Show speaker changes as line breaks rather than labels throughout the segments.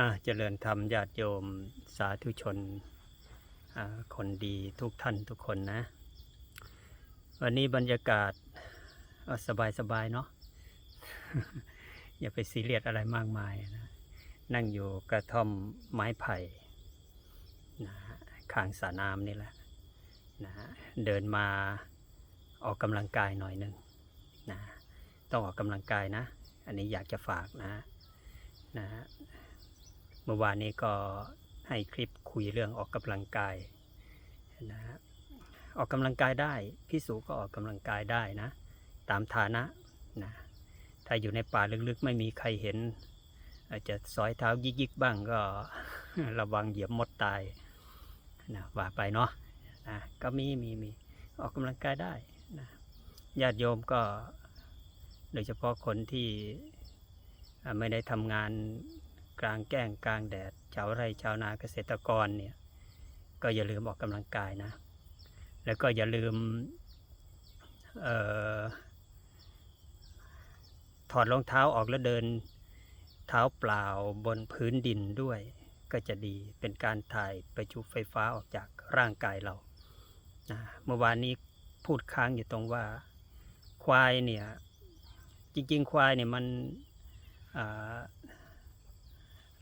อ่าเจริญธรรมญาติโยมสาธุชนคนดีทุกท่านทุกคนนะ วันนี้บรรยากาศสบายสบายเนาะอย่าไปซีเรียสอะไรมากมายนะนั่งอยู่กระท่อมไม้ไผ่นะฮะข้างสระน้ำนี่แหละนะฮะเดินมาออกกำลังกายหน่อยหนึ่งนะต้องออกกำลังกายนะ อันนี้อยากจะฝากนะนะฮะ มื่อวานนี้ก็ให้คลิปคุยเรื่องออกกำลังกายนะฮะออกกำลังกายได้พิสูก็ออกกำลังกายได้นะ ตามฐานะนะถ้าอยู่ในป่าลึกๆ ไม่มีใครเห็น อาจจะซอยเท้ายิกๆบ้างก็ระวังเหยียบมดตายนะว่าไปเนาะนะก็มีมีมีออกกำลังกายได้นะญาติโยมก็โดยเฉพาะคนที่ไม่ได้ทำงาน กลางแก้งกลางแดดชาวไร่ชาวนาเกษตรกรเนี่ยก็อย่าลืมออกกำลังกายนะ แล้วก็อย่าลืมออถอดรองเท้าออกแล้วเดินเท้าเปล่าบนพื้นดินด้วยก็จะดีเป็นการถ่ายประจุไฟฟ้าออกจากร่างกายเรานะเมื่อวานนี้พูดค้างอยู่ตรงว่าควายเนี่ยจริงๆ ควายเนี่ยมันอ่า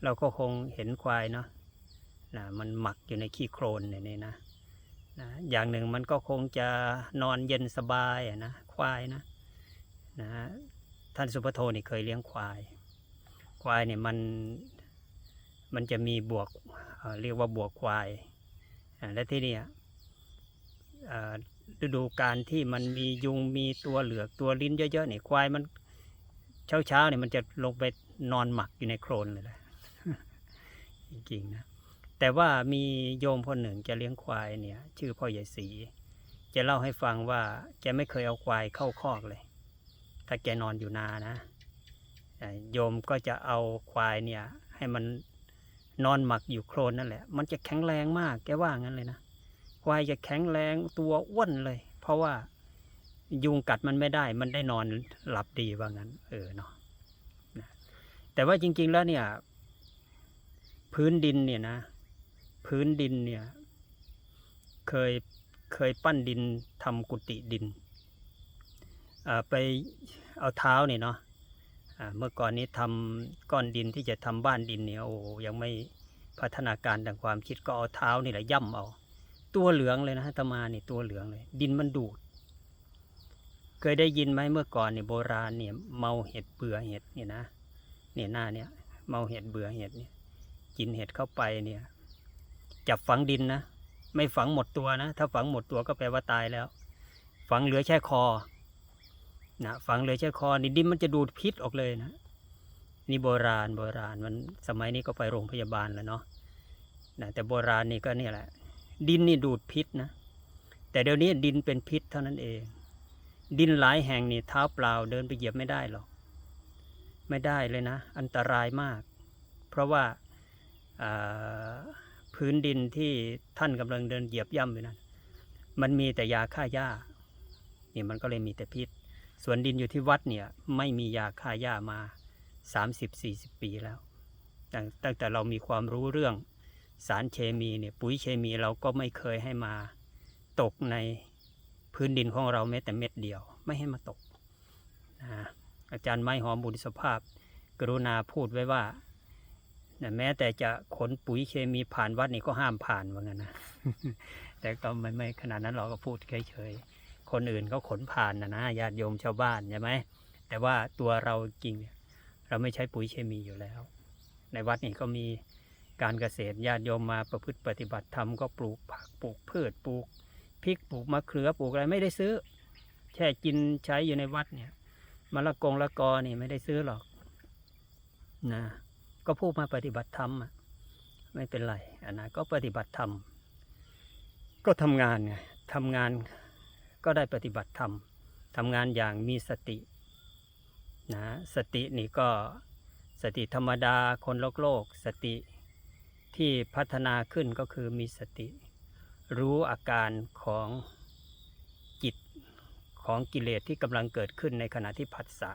เราก็คงเห็นควายเนาะนะมันหมักอยู่ในขี้โคลนเนี่ยนี่นะนะอย่างหนึ่งมันก็คงจะนอนเย็นสบายอะนะควายนะนะท่านสุภโทนี่เคยเลี้ยงควาย ควายเนี่ยมันมันจะมีบวกเเรียกว่าบวกควายและที่นี่อ่อฤดูการที่มันมียุงมีตัวเหลือกตัวลิ้นเยอะๆเนี่ยควายมันเช้าๆเนี่ยมันจะลงไปนอนหมักอยู่ในโคลนเลยแหละ จริงๆนะแต่ว่ามีโยมคนหนึ่งจะเลี้ยงควายเนี่ย ชื่อพ่อใหญ่ศรีจะเล่าให้ฟังว่าแกไม่เคยเอาควายเข้าคอกเลย ถ้าแกนอนอยู่นานะโยมก็จะเอาควายเนี่ย ให้มันนอนหมักอยู่โคลนนั่นแหละ มันจะแข็งแรงมาก แกว่างั้นเลยนะ ควายจะแข็งแรงตัวอ้วนเลย เพราะว่ายุงกัดมันไม่ได้ มันได้นอนหลับดีว่างั้น เออเนาะแต่ว่าจริง ๆ แล้วเนี่ย พื้นดินเนี่ยนะ พื้นดินเนี่ย เคยเคยปั้นดินทำกุฏิดินไปเอาเท้าเนี่ยเนาะเมื่อก่อนนี้ทำก้อนดินที่จะทำบ้านดินเนี่ยโอ้ยังไม่พัฒนาการทางความคิดก็เอาเท้านี่แหละย่ำเอา ตัวเหลืองเลยนะอาตมาเนี่ยตัวเหลืองเลย ดินมันดูด เคยได้ยินไหมเมื่อก่อนเนี่ยโบราณเนี่ยเมาเห็ดเบื่อเห็ดเนี่ยนะเนี่ยหน้าเนี่ยเมาเห็ดเบื่อเห็ดเนี่ย กินเห็ดเข้าไปเนี่ย จับฝังดินนะ ไม่ฝังหมดตัวนะ ถ้าฝังหมดตัวก็แปลว่าตายแล้ว ฝังเหลือแค่คอนะฝังเหลือแค่คอนี่ดินมันจะดูดพิษออกเลยนะ นี่โบราณโบราณมันสมัยนี้ก็ไปโรงพยาบาลแล้วเนาะนะแต่โบราณนี่ก็เนี่ยแหละ ดินนี่ดูดพิษนะ แต่เดี๋ยวนี้ดินเป็นพิษเท่านั้นเอง ดินหลายแห่งนี่เท้าเปล่าเดินไปเหยียบไม่ได้หรอก ไม่ได้เลยนะ อันตรายมาก เพราะว่าอ่า พื้นดินที่ท่านกำลังเดินเหยียบย่ำอยู่นั้น มันมีแต่ยาฆ่าหญ้านี่มันก็เลยมีแต่พิษ ส่วนดินอยู่ที่วัดเนี่ยไม่มียาฆ่าหญ้ามา 30-40 ปีแล้วตั้งตั้งแต่เรามีความรู้เรื่องสารเคมีเนี่ยปุ๋ยเคมีเราก็ไม่เคยให้มาตกในพื้นดินของเราแม้แต่เม็ดเดียว ไม่ให้มาตกนะอาจารย์ไม้หอมบุญสภาพ กรุณาพูดไว้ว่า นะแม้แต่จะขนปุ๋ยเคมีผ่านวัดนี่ก็ห้ามผ่านว่างั้นนะแต่ก็ไม่ไม่ขนาดนั้นเราก็พูดเฉยๆคนอื่นเขาขนผ่านนะนะญาติโยมชาวบ้านใช่ไหมแต่ว่าตัวเราจริงเนี่ยเราไม่ใช้ปุ๋ยเคมีอยู่แล้ว ในวัดนี่ก็มีการเกษตรญาติโยมมาประพฤติปฏิบัติธรรมก็ปลูกผักปลูกพืชปลูกพริกปลูกมะเขือปลูกอะไรไม่ได้ซื้อ แค่กินใช้อยู่ในวัดเนี่ยมะละกงละกอนี่ไม่ได้ซื้อหรอกนะ ก็ผู้มาปฏิบัติธรรมอะไม่เป็นไรอันนะก็ปฏิบัติธรรมก็ทำงานไงทำงานก็ได้ปฏิบัติธรรมทำงานอย่างมีสตินะสตินี่ก็สติธรรมดาคนโลกโลก สติที่พัฒนาขึ้นก็คือมีสติ รู้อาการของจิตของกิเลสที่กำลังเกิดขึ้นในขณะที่ผัสสะ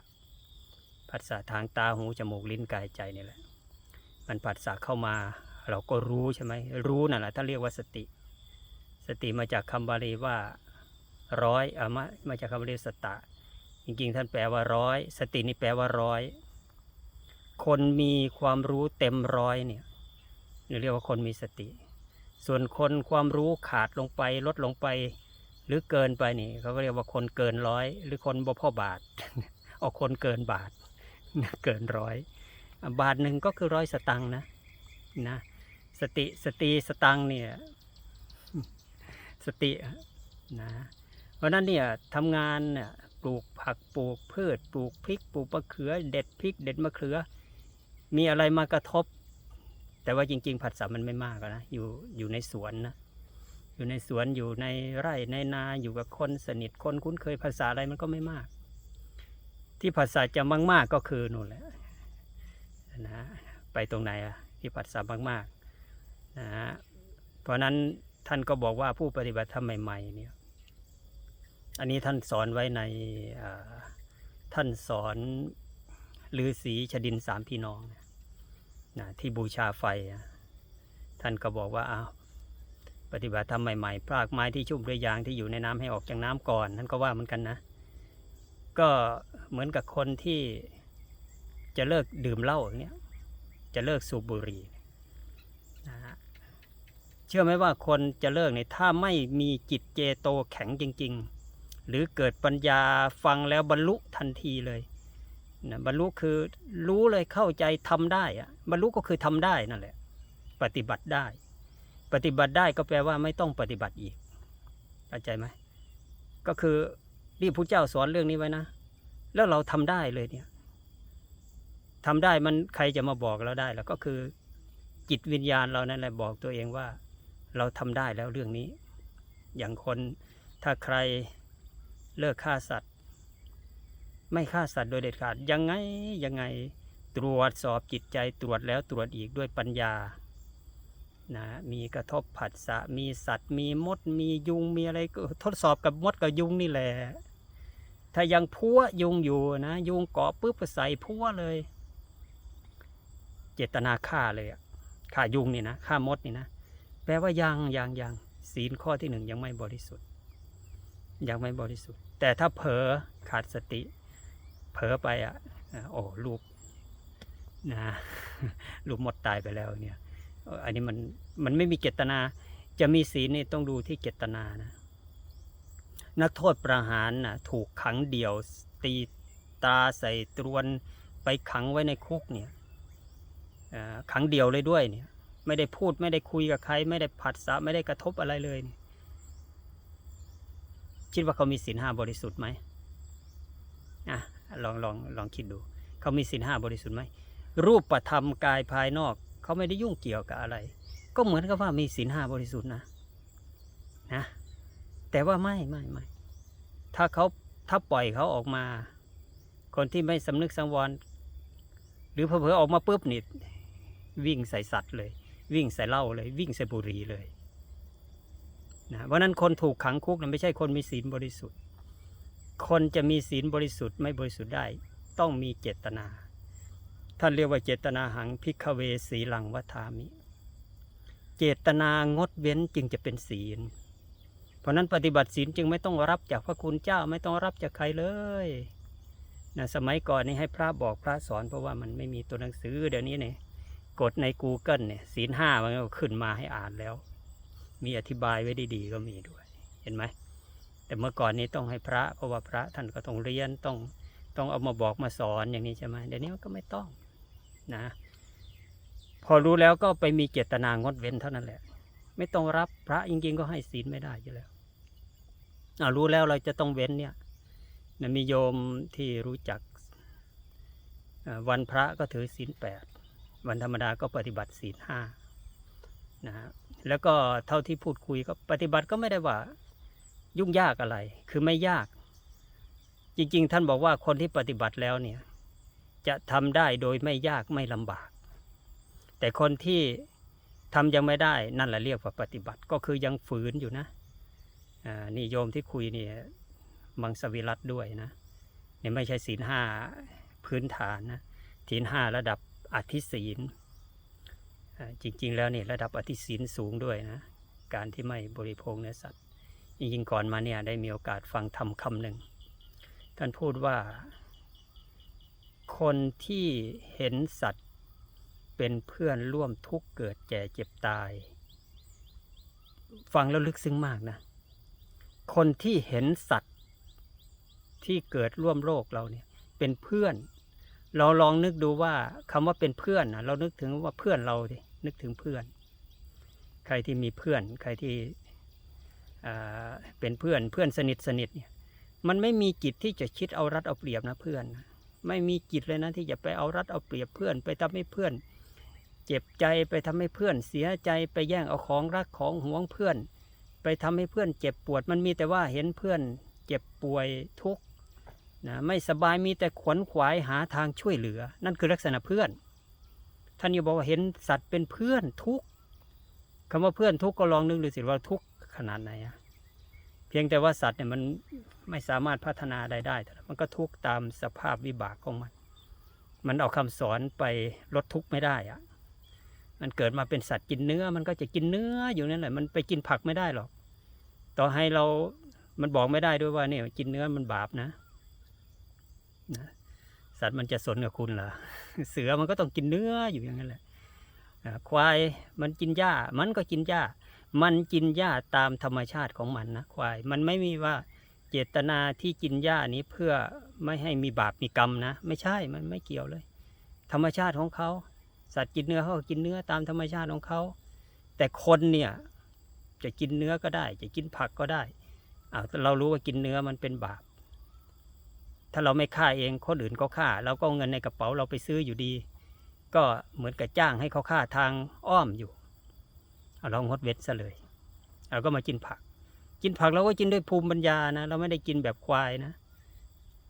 ผัสสะทางตาหูจมูกลิ้นกายใจนี่แหละ มันผัสสะเข้ามา เราก็รู้ใช่ไหมรู้นั่นแหละถ้าเรียกว่าสติ สติมาจากคำบาลีว่าร้อยอามามาจากคำบาลีสตะ จริงๆ ท่านแปลว่าร้อย สตินี่แปลว่าร้อย คนมีความรู้เต็มร้อยเนี่ยเรียกว่าคนมีสติ ส่วนคนความรู้ขาดลงไปลดลงไป หรือเกินไปนี่เขาก็เรียกว่าคนเกินร้อย หรือคนบ่พ่อบาทเอาคนเกินบาท เกินร้อย บาทหนึ่งก็คือร้อยสตังค์นะนะสติสติสตังค์เนี่ยสตินะเพราะนั้นเนี่ยทำงานเนี่ยปลูกผักปลูกพืช ปลูกพริกปลูกมะเขือ เด็ดพริก เด็ดมะเขือ มีอะไรมากระทบ แต่ว่าจริง ๆ ผัสสะมันไม่มากนะอยู่อยู่ในสวนนะอยู่ในสวนอยู่ในไร่ในนาอยู่กับคนสนิทคนคุ้นเคยภาษาอะไรมันก็ไม่มาก ที่ภาษาจะมากๆก็คือนู่นแหละ นะไปตรงไหนอะที่ภาษามากๆนะฮะเพราะนั้นท่านก็บอกว่าผู้ปฏิบัติธรรมใหม่ๆเนี่ยอันนี้ท่านสอนไว้ในท่านสอนลือศีชดินสามพี่น้องนะที่บูชาไฟ ท่านก็บอกว่าอ้าปฏิบัติธรรมใหม่ๆพรากไม้ที่ชุ่มด้วยยางที่อยู่ในน้ำให้ออกจากน้ำก่อนท่านก็ว่าเหมือนกันนะ ก็เหมือนกับคนที่ จะเลิกดื่มเหล้าอย่างเนี้ยจะเลิกสูบบุหรี่นะฮะเชื่อไหมว่าคนจะเลิกเนี่ยถ้าไม่มีจิตเจโตแข็งจริง ๆ หรือเกิดปัญญาฟังแล้วบรรลุทันทีเลยนะบรรลุคือรู้เลยเข้าใจทำได้อะบรรลุก็คือทำได้นั่นแหละ ปฏิบัติได้ ปฏิบัติได้ก็แปลว่าไม่ต้องปฏิบัติอีกเข้าใจไหมก็คือนี่พระเจ้าสอนเรื่องนี้ไว้นะ แล้วเราทำได้เลยเนี่ย ทำได้มันใครจะมาบอกเราได้แล้วก็คือจิตวิญญาณเรานั่นแหละบอกตัวเองว่า เราทำได้แล้วเรื่องนี้ อย่างคนถ้าใครเลิกฆ่าสัตว์ ไม่ฆ่าสัตว์โดยเด็ดขาดยังไงยังไงตรวจสอบจิตใจตรวจแล้วตรวจอีกด้วยปัญญานะมีกระทบผัสสะมีสัตว์ มีมด มียุงมีอะไรก็ทดสอบกับมดกับยุงนี่แหละถ้ายังพัวยุงอยู่นะ ยุงเกาะปุ๊บก็ใส่พัวเลย เจตนาฆ่าเลยอะฆ่ายุงนี่นะฆ่ามดนี่นะ แปลว่ายังยังยังศีลข้อที่หนึ่งยังไม่บริสุทธิ์ ยังไม่บริสุทธิ์ แต่ถ้าเผลอขาดสติ เผลอไปอะโอ้ลูกนะลูกมดตายไปแล้วเนี่ย อันนี้มันมันไม่มีเจตนา จะมีศีลนี่ต้องดูที่เจตนานะ นักโทษประหารนะถูกขังเดี่ยวตีตาใส่ตรวนไปขังไว้ในคุกเนี่ย เอ่อขังเดี่ยวเลยด้วยเนี่ย ไม่ได้พูดไม่ได้คุยกับใคร ไม่ได้ผัดสะไม่ได้กระทบอะไรเลยเนี่ยคิดว่าเขามีศีลห้าบริสุทธิ์ไหมอะลองลองลองคิดดู เขามีศีลห้าบริสุทธิ์ไหมรูปประธรรมกายภายนอก เขาไม่ได้ยุ่งเกี่ยวกับอะไร ก็เหมือนกับว่ามีศีลห้าบริสุทธิ์นะนะแต่ว่าไม่ไม่ไม่ถ้าเขาถ้าปล่อยเขาออกมา คนที่ไม่สำนึกสังวร หรือเผลอๆออกมาปุ๊บนี่ วิ่งใส่สัตว์เลย วิ่งใส่เหล้าเลย วิ่งใส่บุหรี่เลยนะเพราะนั้นคนถูกขังคุกนะไม่ใช่คนมีศีลบริสุทธิ์ คนจะมีศีลบริสุทธิ์ไม่บริสุทธิ์ได้ ต้องมีเจตนา ท่านเรียกว่าเจตนาหังพิกเวสีลังวัฏามิ เจตนางดเว้นจึงจะเป็นศีล เพราะนั้นปฏิบัติศีลจึงไม่ต้องรับจากพระคุณเจ้าไม่ต้องรับจากใครเลยนะสมัยก่อนนี่ให้พระบอกพระสอนเพราะว่ามันไม่มีตัวหนังสือเดี๋ยวนี้เนี่ย กดใน Google เนี่ยศีลห้ามันก็ขึ้นมาให้อ่านแล้ว มีอธิบายไว้ดีๆก็มีด้วย เห็นไหม แต่เมื่อก่อนนี้ต้องให้พระ เพราะว่าพระท่านก็ต้องเรียนต้องต้องเอามาบอกมาสอนอย่างนี้ใช่ไหมเดี๋ยวนี้ก็ไม่ต้องนะ พอรู้แล้วก็ไปมีเจตนางดเว้นเท่านั้นแหละ ไม่ต้องรับพระจริงๆก็ให้ศีลไม่ได้อยู่แล้วอ่ารู้แล้วเราจะต้องเว้นเนี่ยมีโยมที่รู้จักวันพระก็ถือศีลแปด วันธรรมดาก็ปฏิบัติศีลห้านะฮะแล้วก็เท่าที่พูดคุยก็ปฏิบัติก็ไม่ได้ว่ายุ่งยากอะไร คือไม่ยาก จริง ๆ ท่านบอกว่าคนที่ปฏิบัติแล้วเนี่ยจะทำได้โดยไม่ยากไม่ลำบาก แต่คนที่ทำยังไม่ได้นั่นแหละเรียกว่าปฏิบัติก็คือยังฝืนอยู่นะอ่านี่โยมที่คุยเนี่ยมังสวิรัตด้วยนะเนี่ยไม่ใช่ศีลห้าพื้นฐานนะศีลห้าระดับ อธิศีลจริง ๆ แล้วนี่ระดับอธิศีลสูงด้วยนะ การที่ไม่บริโภคเนื้อสัตว์จริงๆก่อนมาเนี่ยได้มีโอกาสฟังธรรมคำหนึ่ง ท่านพูดว่า คนที่เห็นสัตว์เป็นเพื่อนร่วมทุกข์เกิดแก่เจ็บตาย ฟังแล้วลึกซึ้งมากนะ คนที่เห็นสัตว์ที่เกิดร่วมโลกเราเนี่ยเป็นเพื่อน เราลองนึกดูว่าคำว่าเป็นเพื่อนนะเรานึกถึงว่าเพื่อนเราดินึกถึงเพื่อน ใครที่มีเพื่อน ใครที่เป็นเพื่อนเพื่อนสนิทสนิทเนี่ยมันไม่มีจิตที่จะคิดเอารัดเอาเปรียบนะเพื่อนนะไม่มีจิตเลยนะที่จะไปเอารัดเอาเปรียบเพื่อน ไปทำให้เพื่อน เจ็บใจไปทำให้เพื่อนเสียใจไปแย่งเอาของรักของห่วงเพื่อน ไปทำให้เพื่อนเจ็บปวดมันมีแต่ว่าเห็นเพื่อนเจ็บป่วยทุกข์ นะไม่สบายมีแต่ขวนขวายหาทางช่วยเหลือ นั่นคือลักษณะเพื่อน ท่านยังบอกว่าเห็นสัตว์เป็นเพื่อนทุกข์คำว่าเพื่อนทุกก็ลองนึกดูสิว่าทุกขนาดไหนอะเพียงแต่ว่าสัตว์เนี่ยมันไม่สามารถพัฒนาใดได้ มันก็ทุกตามสภาพวิบากของมัน มันเอาคำสอนไปลดทุกข์ไม่ได้อะมันเกิดมาเป็นสัตว์กินเนื้อ มันก็จะกินเนื้ออยู่นั่นแหละ มันไปกินผักไม่ได้หรอก ต่อให้เรา มันบอกไม่ได้ด้วยว่าเนี่ยกินเนื้อมันบาปนะ นะสัตว์มันจะสนกับคุณเหรอเสือมันก็ต้องกินเนื้ออยู่อย่างนั้นแหละควายมันกินหญ้า มันก็กินหญ้า มันกินหญ้าตามธรรมชาติของมันนะควายมันไม่มีว่าเจตนาที่กินหญ้านี้เพื่อไม่ให้มีบาปมีกรรมนะ ไม่ใช่มันไม่เกี่ยวเลย ธรรมชาติของเขาสัตว์กินเนื้อเขาก็กินเนื้อตามธรรมชาติของเขาแต่คนเนี่ยจะกินเนื้อก็ได้ จะกินผักก็ได้อ้าเรารู้ว่ากินเนื้อมันเป็นบาป ถ้าเราไม่ฆ่าเองคนอื่นก็ฆ่าเราก็เอาเงินในกระเป๋าเราไปซื้ออยู่ดี ก็เหมือนกับจ้างให้เขาฆ่าทางอ้อมอยู่เอาเรางดเว้นซะเลยเราก็มากินผัก กินผักเราก็กินด้วยภูมิปัญญานะ เราไม่ได้กินแบบควายนะ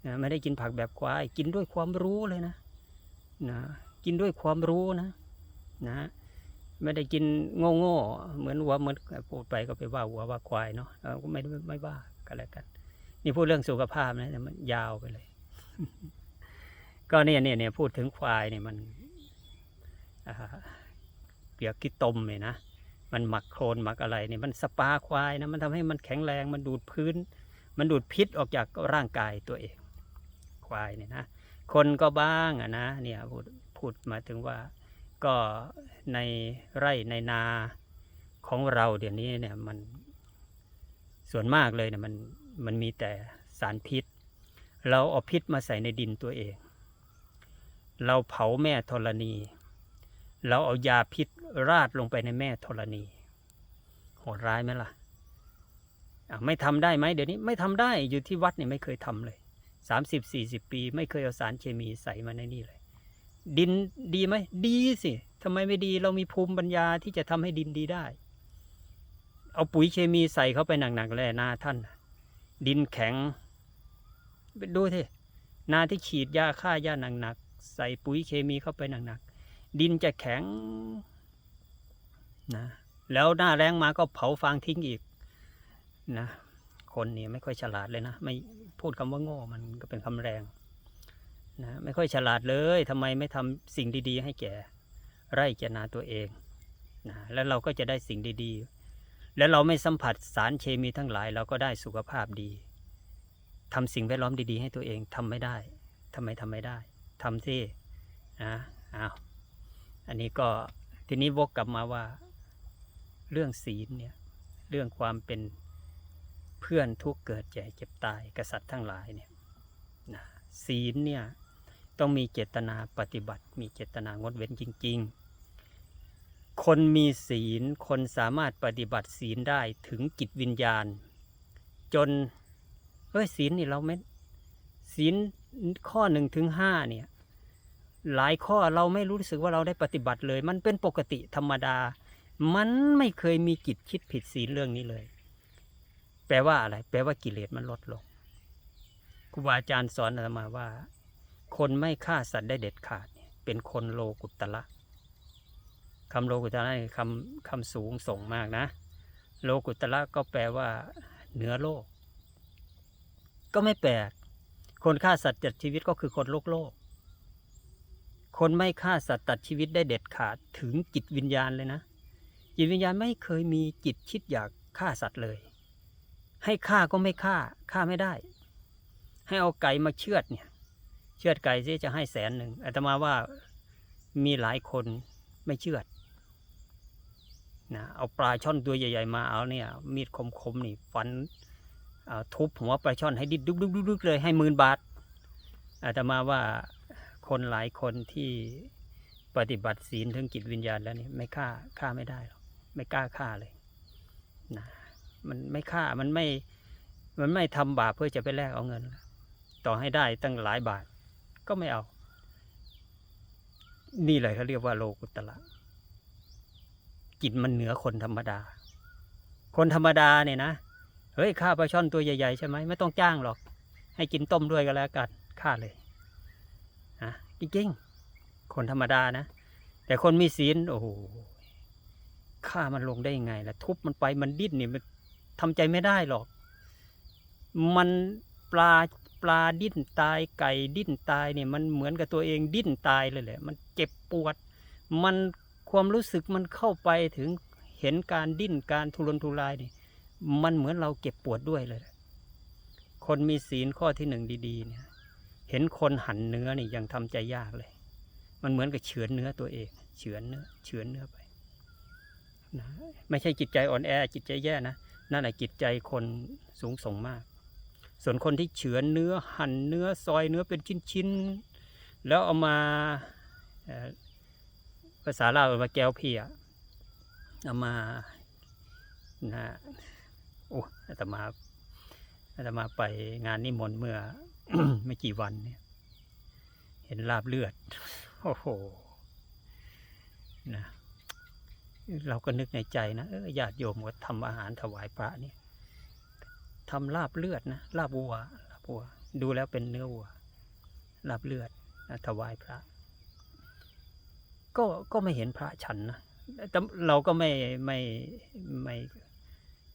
นะไม่ได้กินผักแบบควาย กินด้วยความรู้เลยนะนะกินด้วยความรู้นะนะไม่ได้กินโง่โง่เหมือนวัวเหมือนพูดไปก็ไปว่าวัวว่าควายเนาะเออก็ไม่ไม่ไม่ว่ากันแล้วกัน นี่พูดเรื่องสุขภาพนะแต่มันยาวไปเลย ก็เนี่ยเนี่ยเนี่ยพูดถึงควายเนี่ยมันเปียกขี้ตมเนี่ยนะมันหมักโคลนหมักอะไรเนี่ยมันสปาควายนะมันทำให้มันแข็งแรงมันดูดพื้น มันดูดพิษออกจากร่างกายตัวเอง ควายเนี่ยนะคนก็บ้างอะนะเนี่ยพูดพูดมาถึงว่าก็ในไร่ในนาของเราเดี๋ยวนี้เนี่ยมันส่วนมากเลยเนี่ยมัน มันมีแต่สารพิษ เราเอาพิษมาใส่ในดินตัวเอง เราเผาแม่ธรณี เราเอายาพิษราดลงไปในแม่ธรณี โหดร้ายไหมล่ะไม่ทำได้ไหมเดี๋ยวนี้ไม่ทำได้อยู่ที่วัดเนี่ยไม่เคยทำเลยสามสิบสี่สิบปี ไม่เคยเอาสารเคมีใส่มาในนี่เลย ดินดีไหมดีสิทำไมไม่ดีเรามีภูมิปัญญาที่จะทำให้ดินดีได้ เอาปุ๋ยเคมีใส่เข้าไปหนักๆแล่นาท่าน ดินแข็งไปดูสินาที่ฉีดยาฆ่าหญ้าหนักๆใส่ปุ๋ยเคมีเข้าไปหนักๆดินจะแข็งนะแล้วหน้าแรงมาก็เผาฟางทิ้งอีกนะคนนี่ไม่ค่อยฉลาดเลยนะไม่พูดคำว่าโง่มันก็เป็นคำแรงนะไม่ค่อยฉลาดเลยทำไมไม่ทำสิ่งดีๆ ให้แก่ไร่แก่นาตัวเองนะแล้วเราก็จะได้สิ่งดีๆ แล้วเราไม่สัมผัสสารเคมีทั้งหลาย เราก็ได้สุขภาพดีทำสิ่งแวดล้อมดีๆ ให้ตัวเองทำไม่ได้ทำไมทำไม่ได้ทำสินะอ้าวอันนี้ก็ทีนี้วกกลับมาว่า เรื่องศีลเนี่ยเรื่องความเป็นเพื่อนทุกเกิดแก่เจ็บตายกษัตริย์ทั้งหลายเนี่ยนะศีลเนี่ยต้องมีเจตนาปฏิบัติ มีเจตนางดเว้นจริง ๆ คนมีศีล คนสามารถปฏิบัติศีลได้ถึงจิตวิญญาณ จนเฮ้ยศีลนี่เราไม่ศีลข้อหนึ่งถึงห้าเนี่ยหลายข้อเราไม่รู้สึกว่าเราได้ปฏิบัติเลย มันเป็นปกติธรรมดา มันไม่เคยมีจิตคิดผิดศีลเรื่องนี้เลย แปลว่าอะไร แปลว่ากิเลสมันลดลงครูบาอาจารย์สอนอาตมาว่า คนไม่ฆ่าสัตว์ได้เด็ดขาดเป็นคนโลกุตละ คำโลกุตละนี่คำคำสูงส่งมากนะ โลกุตละก็แปลว่า เหนือโลก ก็ไม่แปลก คนฆ่าสัตว์จัดชีวิตก็คือคนโลกโลก คนไม่ฆ่าสัตว์ตัดชีวิตได้เด็ดขาดถึงจิตวิญญาณเลยนะ จิตวิญญาณไม่เคยมีจิตคิดอยากฆ่าสัตว์เลย ให้ฆ่าก็ไม่ฆ่าฆ่าไม่ได้ ให้เอาไก่มาเชือดเนี่ย เชือดไก่ซิจะให้แสนหนึ่งอาตมาว่ามีหลายคนไม่เชือด นะเอาปลาช่อนตัวใหญ่ ๆ มาเอาเนี่ยมีดคมๆนี่ฟันทุบหัวปลาช่อนให้ดิดดุกๆๆเลยให้หมื่นบาทอาตมาว่าคนหลายคนที่ปฏิบัติศีลถึงจิตวิญญาณแล้วนี่ไม่ฆ่าฆ่าไม่ได้หรอกไม่กล้าฆ่าเลยนะมันไม่ฆ่ามันไม่มันไม่ทำบาปเพื่อจะไปแลกเอาเงิน ต่อให้ได้ตั้งหลายบาทก็ไม่เอา นี่เลยเขาเรียกว่าโลกุตละ จิตมันเหนือคนธรรมดา คนธรรมดาเนี่ยนะ เฮ้ยฆ่าปลาช่อนตัวใหญ่ๆใช่ไหมไม่ต้องจ้างหรอก ให้กินต้มด้วยก็แล้วกันฆ่าเลยฮะจริงๆคนธรรมดานะ แต่คนมีศีลโอ้โหฆ่ามันลงได้ยังไงล่ะทุบมันไปมันดิ้นเนี่ยมันทำใจไม่ได้หรอก มันปลาปลาดิ้นตายไก่ดิ้นตายเนี่ยมันเหมือนกับตัวเองดิ้นตายเลยแหละ มันเจ็บปวด มัน ความรู้สึกมันเข้าไปถึงเห็นการดิ้นการทุรนทุรายนี่มันเหมือนเราเจ็บปวดด้วยเลย คนมีศีลข้อที่หนึ่งดีๆเนี่ยเห็นคนหั่นเนื้อนี่ยังทำใจยากเลย มันเหมือนกับเฉือนเนื้อตัวเอง เฉือนเนื้อเฉือนเนื้อไปนะไม่ใช่จิตใจอ่อนแอจิตใจแย่นะนั่นแหละจิตใจคนสูงส่งมาก ส่วนคนที่เฉือนเนื้อหั่นเนื้อซอยเนื้อเป็นชิ้นๆแล้วเอามา ภาษาลาวเอามาแก้วเพียเอามานะโอ้อาตมาอาตมาไปงานนิมนต์เมื่อไม่กี่วันเนี่ย เห็นลาบเลือด โอ้โหนะเราก็นึกในใจนะเออญาติโยมก็ทำอาหารถวายพระนี่ทำลาบเลือดนะลาบวัวลาบวัว ดูแล้วเป็นเนื้อวัวลาบเลือดนะถวายพระ ก็ก็ไม่เห็นพระฉันนะแต่เราก็ไม่ไม่ไม่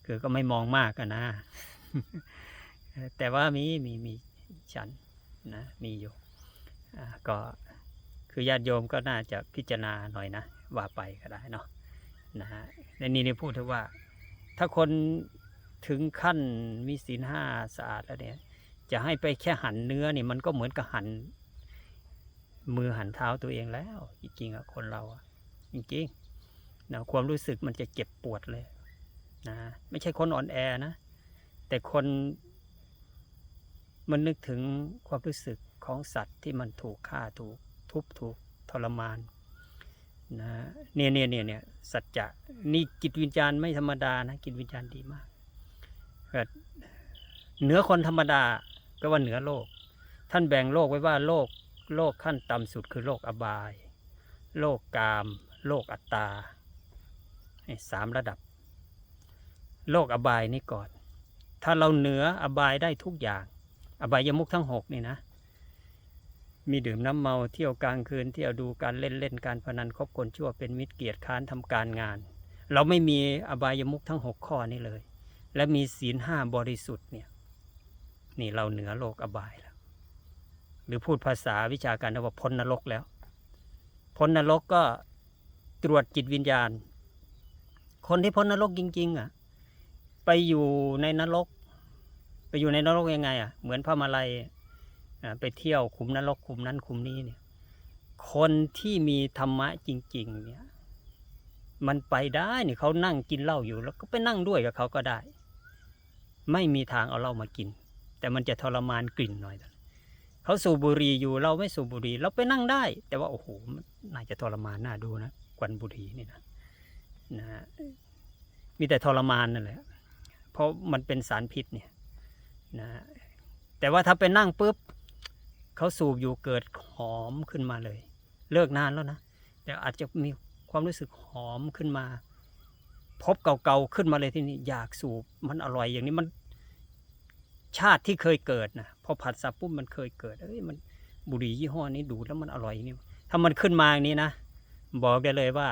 คือก็ไม่มองมากกันนะ แต่ว่ามีมีมีฉันนะมีอยู่ก็คือญาติโยมก็น่าจะพิจารณาหน่อยนะ ว่าไปก็ได้เนาะนะฮะในนี้นี่พูดถึงว่า ถ้าคนถึงขั้นมีศีลห้าสะอาดแล้วเนี่ย จะให้ไปแค่หั่นเนื้อนี่มันก็เหมือนกับหั่น มือหันเท้าตัวเองแล้ว จริงๆอะคนเราอะจริงๆนะความรู้สึกมันจะเจ็บปวดเลยนะไม่ใช่คนอ่อนแอนะ แต่คน มันนึกถึงความรู้สึกของสัตว์ที่มันถูกฆ่าถูกทุบถูกทรมานนะเนี่ยเนี่ยเนี่ยเนี่ยสัจจะนี่จิตวิญญาณไม่ธรรมดานะจิตวิญญาณดีมากแบบเหนือคนธรรมดาก็ว่าเหนือโลก ท่านแบ่งโลกไว้ว่าโลก โลกขั้นต่ำสุดคือโลกอบาย โลกกาม โลกอัตตาสามระดับ โลกอบายนี่ก่อน ถ้าเราเหนืออบายได้ทุกอย่าง อบายยมุกทั้งหกนี่นะ มีดื่มน้ำเมาเที่ยวกลางคืนเที่ยวดูการเล่นเล่นการพนันคบคนชั่วเป็นมิตรเกียรติค้านทำการงาน เราไม่มีอบายมุกทั้งหกข้อนี้เลย และมีศีลห้าบริสุทธิ์เนี่ยนี่เราเหนือโลกอบายแล้ว หรือพูดภาษาวิชาการว่าพ้นนรกแล้ว พ้นนรกก็ตรวจจิตวิญญาณ คนที่พ้นนรกจริง ๆ อะ ไปอยู่ในนรก ไปอยู่ในนรกยังไง อะ เหมือนพระมาลัยไปเที่ยวคุมนรกคุมนั้นคุมนี้เนี่ย คนที่มีธรรมะจริง ๆ เนี่ย มันไปได้เนี่ยเขานั่งกินเหล้าอยู่ แล้วก็ไปนั่งด้วยกับเขาก็ได้ ไม่มีทางเอาเหล้ามากิน แต่มันจะทรมานกลิ่นหน่อย เขาสูบบุหรี่อยู่เราไม่สูบบุหรี่เราไปนั่งได้ แต่ว่าโอ้โหน่าจะทรมานน่าดูนะควันบุหรี่นี่นะนะ มีแต่ทรมานนั่นแหละเพราะมันเป็นสารพิษเนี่ยนะแต่ว่าถ้าไปนั่งปุ๊บเขาสูบอยู่เกิดหอมขึ้นมาเลย เลิกนานแล้วนะแต่อาจจะมีความรู้สึกหอมขึ้นมา พบเก่าๆขึ้นมาเลยที่นี่อยากสูบมันอร่อยอย่างนี้มัน ชาติที่เคยเกิดนะพอผัดสับปุ๊บมันเคยเกิด เอ้ยมันบุหรี่ยี่ห้อนี้ดูแล้วมันอร่อยนี่ถ้ามันขึ้นมาอย่างนี้นะ บอกได้เลยว่า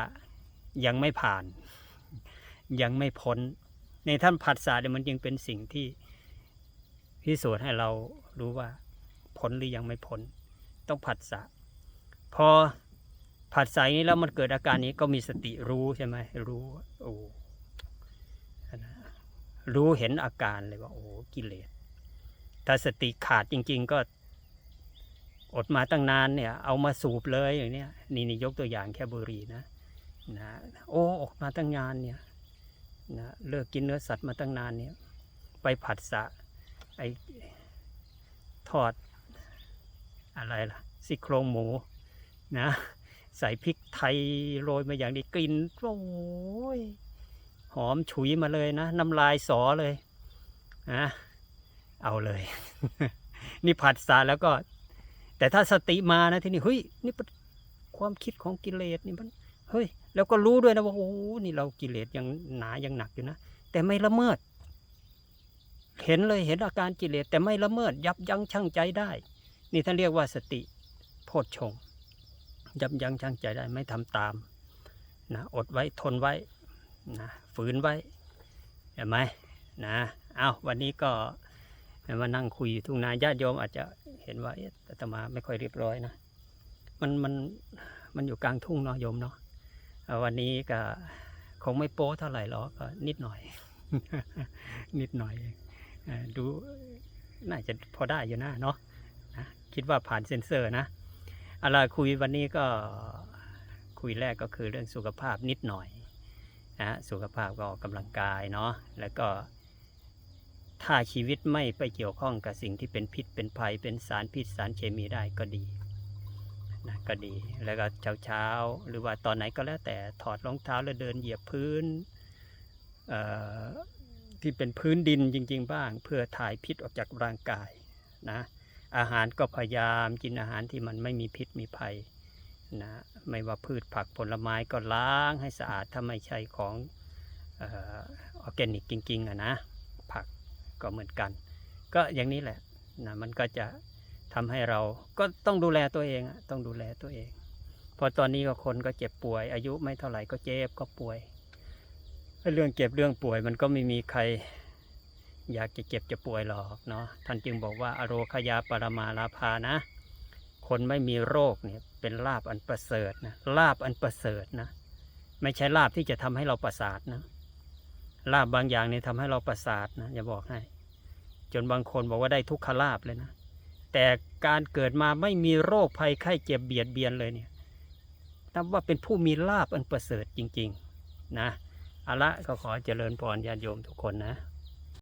ยังไม่ผ่าน ยังไม่พ้น ในท่านผัสสะเนี่ยมันยังเป็นสิ่งที่พิสูจน์ให้เรารู้ว่าพ้นหรือยังไม่พ้น ต้องผัสสะพอผัสสะอย่างนี้แล้วมันเกิดอาการนี้ก็มีสติรู้ใช่ไหมรู้โอ้รู้เห็นอาการเลยว่าโอ้กิเลส ถ้าสติขาดจริง ๆ ก็ อดมาตั้งนานเนี่ย เอามาสูบเลยอย่างเนี้ยนี่นี่ยกตัวอย่างแค่บุรีนะนะโอ้ออกมาตั้งนานเนี่ยนะเลิกกินเนื้อสัตว์มาตั้งนานเนี่ย ไปผัดสะไอทอดอะไรล่ะซี่โครงหมูนะใส่พริกไทยโรยมาอย่างดีกลิ่นโอ้ยหอมฉุยมาเลยนะ น้ำลายสอเลยนะ เอาเลย นี่ผัดสาแล้วก็ แต่ถ้าสติมานะที่นี่เฮ้ยนี่ความคิดของกิเลสนี่มันเฮ้ย แล้วก็รู้ด้วยนะว่าโอ้โหนี่เรากิเลสยังหนายังหนักอยู่นะแต่ไม่ละเมิด เห็นเลยเห็นอาการกิเลสแต่ไม่ละเมิด ยับยั้งชั่งใจได้ นี่ท่านเรียกว่าสติโพชฌงยับยั้งชั่งใจได้ไม่ทำตามนะอดไว้ทนไว้นะฝืนไว้เห็นไหมนะเอาวันนี้ก็ มานั่งคุยอยู่ทุ่งนาญาติโยมอาจจะเห็นว่าอาตมาไม่ค่อยเรียบร้อยนะมันมันมันอยู่กลางทุ่งเนาะโยมเนาะวันนี้ก็คงไม่โป๊เท่าไหร่หรอกก็นิดหน่อย นิดหน่อยดูน่าจะพอได้อยู่นะเนาะนะคิดว่าผ่านเซ็นเซอร์นะอะไรคุยวันนี้ก็คุยแรกก็คือเรื่องสุขภาพนิดหน่อยนะสุขภาพก็ออกกำลังกายเนาะแล้วก็ ถ้าชีวิตไม่ไปเกี่ยวข้องกับสิ่งที่เป็นพิษเป็นภัยเป็นสารพิษสารเคมีได้ก็ดีนะก็ดี แล้วก็เช้าเช้าหรือว่าตอนไหนก็แล้วแต่ถอดรองเท้าแล้วเดินเหยียบพื้นที่เป็นพื้นดินจริง ๆ บ้าง เพื่อถ่ายพิษออกจากร่างกายนะอาหารก็พยายามกินอาหารที่มันไม่มีพิษมีภัยนะไม่ว่าพืชผักผลไม้ก็ล้างให้สะอาดถ้าไม่ใช่ของออออร์แกนิกจริงๆอะนะผัก ก็เหมือนกัน ก็อย่างนี้แหละนะมันก็จะทำให้เราก็ต้องดูแลตัวเองอะต้องดูแลตัวเอง พอตอนนี้ก็คนก็เจ็บป่วย อายุไม่เท่าไหร่ก็เจ็บก็ป่วย เรื่องเจ็บเรื่องป่วยมันก็ไม่มีใครอยากจะเจ็บจะป่วยหรอกเนาะท่านจึงบอกว่าอโรคยาปรมาลาภานะ คนไม่มีโรคเนี่ยเป็นลาบอันประเสริฐนะลาบอันประเสริฐนะ ไม่ใช่ลาบที่จะทำให้เราประสาทนะ ลาบบางอย่างเนี่ยทำให้เราประสาทนะอย่าบอกให้ จนบางคนบอกว่าได้ทุกขลาบเลยนะ แต่การเกิดมาไม่มีโรคภัยไข้เจ็บเบียดเบียนเลยเนี่ยนับว่าเป็นผู้มีลาบอันประเสริฐจริง ๆ นะอาละก็ขอเจริญพรญาติโยมทุกคนนะ